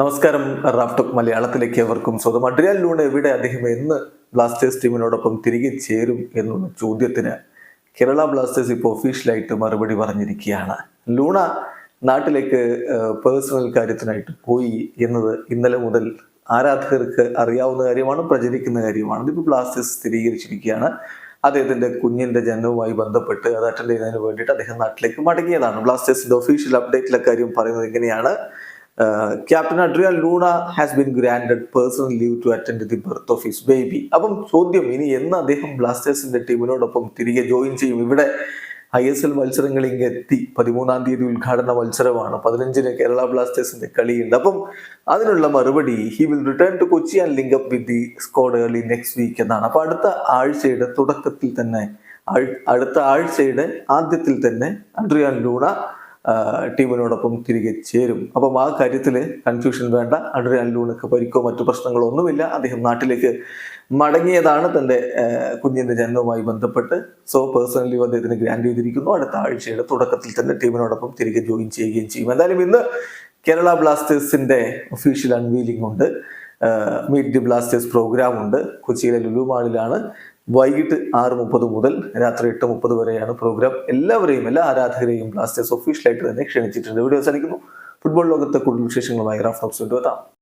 നമസ്കാരം റാഫ്റ്റോക്ക് മലയാളത്തിലേക്ക് എവർക്കും സ്വന്തം അഡ്രിയാൻ ലൂൺ എവിടെ അദ്ദേഹം എന്ന് ബ്ലാസ്റ്റേഴ്സ് ടീമിനോടൊപ്പം തിരികെ ചേരും എന്നുള്ള ചോദ്യത്തിന് കേരള ബ്ലാസ്റ്റേഴ്സ് ഇപ്പോൾ ഒഫീഷ്യലായിട്ട് മറുപടി പറഞ്ഞിരിക്കുകയാണ്. ലൂണ നാട്ടിലേക്ക് പേഴ്സണൽ കാര്യത്തിനായിട്ട് പോയി എന്നത് ഇന്നലെ മുതൽ ആരാധകർക്ക് അറിയാവുന്ന കാര്യമാണ് പ്രചരിക്കുന്ന കാര്യമാണ്. ഇതിപ്പോൾ ബ്ലാസ്റ്റേഴ്സ് സ്ഥിരീകരിച്ചിരിക്കുകയാണ്. അദ്ദേഹത്തിന്റെ കുഞ്ഞിന്റെ ജനനവുമായി ബന്ധപ്പെട്ട് അത് അറ്റൻഡ് ചെയ്യുന്നതിന് വേണ്ടിയിട്ട് അദ്ദേഹം നാട്ടിലേക്ക് മടങ്ങിയതാണ്. ബ്ലാസ്റ്റേഴ്സിന്റെ ഒഫീഷ്യൽ അപ്ഡേറ്റിലെ കാര്യം പറയുന്നത് എങ്ങനെയാണ് captain Adriel Luna has been granted personal leave to attend the birth of his baby അപ്പം ചോദ്യം ഇനി എന്ന് അദ്ദേഹം ബ്ലാസ്റ്റേഴ്സിന്റെ ടീമിനോടൊപ്പം തിരികെ ജോയിൻ ചെയ്യും? ഇവിടെ ഐ എസ് എൽ മത്സരങ്ങൾ എത്തി. പതിമൂന്നാം തീയതി ഉദ്ഘാടന മത്സരമാണ്. പതിനഞ്ചിന് കേരള ബ്ലാസ്റ്റേഴ്സിന്റെ കളിയുണ്ട്. അപ്പം അതിനുള്ള മറുപടി he will return to Kochi and link up with the squad early next week എന്നാണ്. അപ്പൊ അടുത്ത ആഴ്ചയുടെ തുടക്കത്തിൽ തന്നെ അടുത്ത ആഴ്ചയുടെ ആദ്യത്തിൽ തന്നെ അഡ്രിയാൻ ലൂണ ടീമിനോടൊപ്പം തിരികെ ചേരും. അപ്പം ആ കാര്യത്തിൽ കൺഫ്യൂഷൻ വേണ്ട. അഡ്രി അല്ലൂണൊക്കെ പരിക്കോ മറ്റു പ്രശ്നങ്ങളോ ഒന്നുമില്ല. അദ്ദേഹം നാട്ടിലേക്ക് മടങ്ങിയതാണ് തന്റെ കുഞ്ഞിന്റെ ജനനവുമായി ബന്ധപ്പെട്ട്. സോ പേഴ്സണലി അദ്ദേഹത്തിന് ഗ്രാൻഡ് ചെയ്തിരിക്കുന്നു. അടുത്ത ആഴ്ചയുടെ തുടക്കത്തിൽ തന്നെ ടീമിനോടൊപ്പം തിരികെ ജോയിൻ ചെയ്യുകയും ചെയ്യും. എന്തായാലും ഇന്ന് കേരള ബ്ലാസ്റ്റേഴ്സിന്റെ ഒഫീഷ്യൽ അൺവീലിംഗ് ഉണ്ട്. മീറ്റ് ദി ബ്ലാസ്റ്റേഴ്സ് പ്രോഗ്രാം ഉണ്ട് കൊച്ചിയിലെ ലുലു മാളിലാണ് വൈകിട്ട് ആറ് മുപ്പത് മുതൽ രാത്രി എട്ട് മുപ്പത് വരെയാണ് പ്രോഗ്രാം. എല്ലാവരെയും എല്ലാ ആരാധകരെയും ബ്ലാസ്റ്റേഴ്സ് ഒഫീഷ്യലായിട്ട് തന്നെ ക്ഷണിച്ചിട്ടുണ്ട്. വീഡിയോ അവസാനിക്കുന്നു. ഫുട്ബോൾ ലോകത്തെ കൂടുതൽ വിശേഷങ്ങളുമായി റാഫ് ഹൗസ് എത്താം.